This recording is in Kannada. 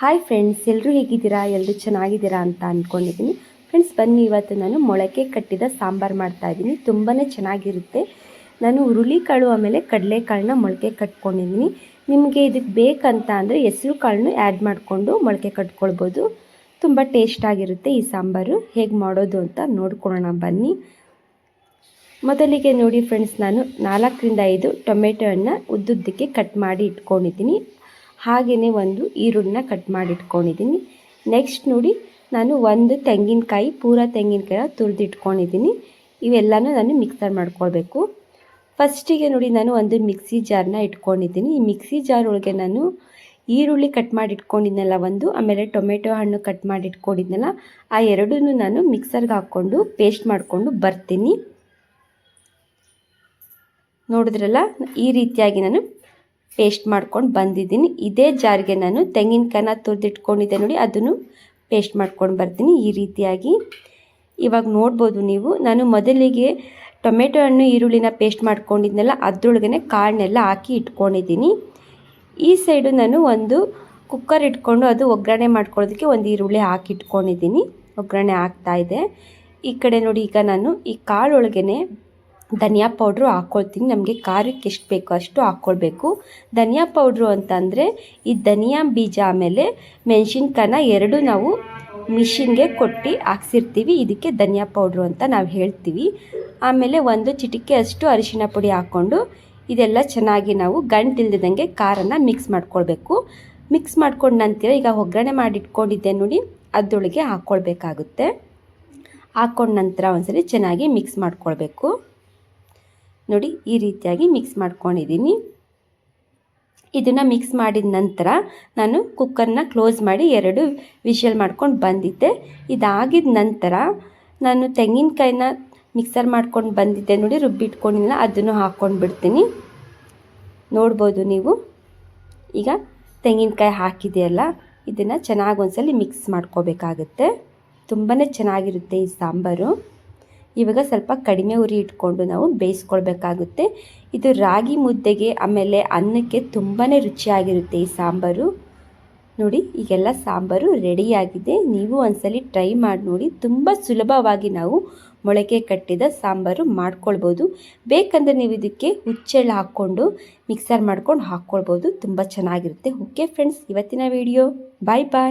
ಹಾಯ್ ಫ್ರೆಂಡ್ಸ್ ಎಲ್ಲರೂ ಹೇಗಿದ್ದೀರಾ? ಎಲ್ಲರೂ ಚೆನ್ನಾಗಿದ್ದೀರಾ ಅಂತ ಅಂದ್ಕೊಂಡಿದ್ದೀನಿ ಫ್ರೆಂಡ್ಸ್ ಬನ್ನಿ, ಇವತ್ತು ನಾನು ಮೊಳಕೆ ಕಟ್ಟಿದ ಸಾಂಬಾರು ಮಾಡ್ತಾ ಇದ್ದೀನಿ. ತುಂಬಾ ಚೆನ್ನಾಗಿರುತ್ತೆ. ನಾನು ಹುರುಳಿಕಾಳು ಆಮೇಲೆ ಕಡಲೆಕಾಳನ್ನ ಮೊಳಕೆ ಕಟ್ಕೊಂಡಿದ್ದೀನಿ. ನಿಮಗೆ ಇದಕ್ಕೆ ಬೇಕಂತ ಅಂದರೆ ಹೆಸರು ಕಾಳನ್ನು ಆ್ಯಡ್ ಮಾಡಿಕೊಂಡು ಮೊಳಕೆ ಕಟ್ಕೊಳ್ಬೋದು. ತುಂಬ ಟೇಸ್ಟಾಗಿರುತ್ತೆ ಈ ಸಾಂಬಾರು. ಹೇಗೆ ಮಾಡೋದು ಅಂತ ನೋಡ್ಕೊಳ್ಳೋಣ, ಬನ್ನಿ. ಮೊದಲಿಗೆ ನೋಡಿ ಫ್ರೆಂಡ್ಸ್ ನಾನು ನಾಲ್ಕರಿಂದ ಐದು ಟೊಮೆಟೊ ಹಣ್ಣು ಉದ್ದುದ್ದಕ್ಕೆ ಕಟ್ ಮಾಡಿ ಇಟ್ಕೊಂಡಿದ್ದೀನಿ. ಹಾಗೆಯೇ ಒಂದು ಈರುಳ್ಳಿನ ಕಟ್ ಮಾಡಿಟ್ಕೊಂಡಿದ್ದೀನಿ. ನೆಕ್ಸ್ಟ್ ನೋಡಿ, ನಾನು ಒಂದು ತೆಂಗಿನಕಾಯಿ, ಪೂರ ತೆಂಗಿನಕಾಯಿ ತುರಿದಿಟ್ಕೊಂಡಿದ್ದೀನಿ. ಇವೆಲ್ಲನೂ ನಾನು ಮಿಕ್ಸರ್ ಮಾಡ್ಕೊಳ್ಬೇಕು. ಫಸ್ಟಿಗೆ ನೋಡಿ, ನಾನು ಒಂದು ಮಿಕ್ಸಿ ಜಾರ್ನ ಇಟ್ಕೊಂಡಿದ್ದೀನಿ. ಈ ಮಿಕ್ಸಿ ಜಾರ್ ಒಳಗೆ ನಾನು ಈರುಳ್ಳಿ ಕಟ್ ಮಾಡಿ ಇಟ್ಕೊಂಡಿದ್ನಲ್ಲ ಒಂದು, ಆಮೇಲೆ ಟೊಮೆಟೊ ಹಣ್ಣು ಕಟ್ ಮಾಡಿ ಇಟ್ಕೊಂಡಿದ್ನಲ್ಲ ಆ ಎರಡೂ ನಾನು ಮಿಕ್ಸರ್ಗೆ ಹಾಕ್ಕೊಂಡು ಪೇಸ್ಟ್ ಮಾಡಿಕೊಂಡು ಬರ್ತೀನಿ. ನೋಡಿದ್ರಲ್ಲ, ಈ ರೀತಿಯಾಗಿ ನಾನು ಪೇಸ್ಟ್ ಮಾಡ್ಕೊಂಡು ಬಂದಿದ್ದೀನಿ. ಇದೇ ಜಾರಿಗೆ ನಾನು ತೆಂಗಿನಕಾಯಿನ ತುರಿದಿಟ್ಕೊಂಡಿದ್ದೆ ನೋಡಿ, ಅದನ್ನು ಪೇಸ್ಟ್ ಮಾಡ್ಕೊಂಡು ಬರ್ತೀನಿ ಈ ರೀತಿಯಾಗಿ. ಇವಾಗ ನೋಡ್ಬೋದು ನೀವು, ನಾನು ಮೊದಲಿಗೆ ಟೊಮೆಟೊ ಹಣ್ಣು ಈರುಳ್ಳಿನ ಪೇಸ್ಟ್ ಮಾಡ್ಕೊಂಡಿದ್ನೆಲ್ಲ ಅದರೊಳಗೇ ಕಾಳನ್ನೆಲ್ಲ ಹಾಕಿ ಇಟ್ಕೊಂಡಿದ್ದೀನಿ. ಈ ಸೈಡು ನಾನು ಒಂದು ಕುಕ್ಕರ್ ಇಟ್ಕೊಂಡು ಅದು ಒಗ್ಗರಣೆ ಮಾಡ್ಕೊಳ್ಳೋದಕ್ಕೆ ಒಂದು ಈರುಳ್ಳಿ ಹಾಕಿ ಇಟ್ಕೊಂಡಿದ್ದೀನಿ. ಒಗ್ಗರಣೆ ಇದೆ. ಈ ಕಡೆ ನೋಡಿ, ಈಗ ನಾನು ಈ ಕಾಳೊಳಗನೆ ಧನಿಯಾ ಪೌಡ್ರು ಹಾಕ್ಕೊಳ್ತೀನಿ ನಮಗೆ ಖಾರಕ್ಕೆ ಎಷ್ಟು ಬೇಕೋ ಅಷ್ಟು ಹಾಕ್ಕೊಳ್ಬೇಕು ಧನಿಯಾ ಪೌಡ್ರು ಅಂತಂದರೆ ಈ ಧನಿಯಾ ಬೀಜ ಆಮೇಲೆ ಮೆಣಸಿನ್ಕಾಯನ್ನ ಎರಡು ನಾವು ಮಿಷಿನ್ಗೆ ಕೊಟ್ಟು ಹಾಕ್ಸಿರ್ತೀವಿ. ಇದಕ್ಕೆ ಧನಿಯಾ ಪೌಡ್ರು ಅಂತ ನಾವು ಹೇಳ್ತೀವಿ. ಆಮೇಲೆ ಒಂದು ಚಿಟಿಕೆ ಅಷ್ಟು ಅರಿಶಿನ ಪುಡಿ ಹಾಕ್ಕೊಂಡು ಇದೆಲ್ಲ ಚೆನ್ನಾಗಿ ನಾವು ಗಂಟಿಲ್ದಂಗೆ ಖಾರನ ಮಿಕ್ಸ್ ಮಾಡ್ಕೊಳ್ಬೇಕು. ಮಿಕ್ಸ್ ಮಾಡ್ಕೊಂಡ ನಂತರ ಈಗ ಒಗ್ಗರಣೆ ಮಾಡಿ ಇಟ್ಕೊಂಡಿದ್ದೆ ನೋಡಿ, ಅದರೊಳಗೆ ಹಾಕ್ಕೊಳ್ಬೇಕಾಗುತ್ತೆ ಹಾಕ್ಕೊಂಡ ನಂತರ ಒಂದ್ಸರಿ ಚೆನ್ನಾಗಿ ಮಿಕ್ಸ್ ಮಾಡ್ಕೊಳ್ಬೇಕು. ನೋಡಿ, ಈ ರೀತಿಯಾಗಿ ಮಿಕ್ಸ್ ಮಾಡ್ಕೊಂಡಿದ್ದೀನಿ. ಇದನ್ನು ಮಿಕ್ಸ್ ಮಾಡಿದ ನಂತರ ನಾನು ಕುಕ್ಕರ್ನ ಕ್ಲೋಸ್ ಮಾಡಿ ಎರಡು ವಿಷಲ್ ಮಾಡ್ಕೊಂಡು ಬಂದಿದ್ದೆ. ಇದಾಗಿದ ನಂತರ ನಾನು ತೆಂಗಿನಕಾಯಿನ ಮಿಕ್ಸರ್ ಮಾಡ್ಕೊಂಡು ಬಂದಿದ್ದೆ ನೋಡಿ, ರುಬ್ಬಿಟ್ಕೊಂಡಿಲ್ಲ, ಅದನ್ನು ಹಾಕ್ಕೊಂಡು ಬಿಡ್ತೀನಿ. ನೋಡ್ಬೋದು ನೀವು. ಈಗ ತೆಂಗಿನಕಾಯಿ ಹಾಕಿದೆಯಲ್ಲ, ಇದನ್ನು ಚೆನ್ನಾಗಿ ಒಂದ್ಸಲಿ ಮಿಕ್ಸ್ ಮಾಡ್ಕೋಬೇಕಾಗುತ್ತೆ. ತುಂಬಾ ಚೆನ್ನಾಗಿರುತ್ತೆ ಈ ಸಾಂಬಾರು. ಇವಾಗ ಸ್ವಲ್ಪ ಕಡಿಮೆ ಉರಿ ಇಟ್ಕೊಂಡು ನಾವು ಬೇಯಿಸ್ಕೊಳ್ಬೇಕಾಗುತ್ತೆ. ಇದು ರಾಗಿ ಮುದ್ದೆಗೆ ಆಮೇಲೆ ಅನ್ನಕ್ಕೆ ತುಂಬಾ ರುಚಿಯಾಗಿರುತ್ತೆ ಈ ಸಾಂಬಾರು. ನೋಡಿ, ಈಗೆಲ್ಲ ಸಾಂಬಾರು ರೆಡಿಯಾಗಿದೆ. ನೀವು ಒಂದ್ಸಲಿ ಟ್ರೈ ಮಾಡಿ ನೋಡಿ. ತುಂಬ ಸುಲಭವಾಗಿ ನಾವು ಮೊಳಕೆ ಕಟ್ಟಿದ ಸಾಂಬಾರು ಮಾಡ್ಕೊಳ್ಬೋದು. ಬೇಕಂದರೆ ನೀವು ಇದಕ್ಕೆ ಹುಚ್ಚೆಳ್ಳು ಹಾಕ್ಕೊಂಡು ಮಿಕ್ಸರ್ ಮಾಡ್ಕೊಂಡು ಹಾಕ್ಕೊಳ್ಬೋದು. ತುಂಬ ಚೆನ್ನಾಗಿರುತ್ತೆ. ಓಕೆ ಫ್ರೆಂಡ್ಸ್, ಇವತ್ತಿನ ವಿಡಿಯೋ. ಬಾಯ್ ಬಾಯ್.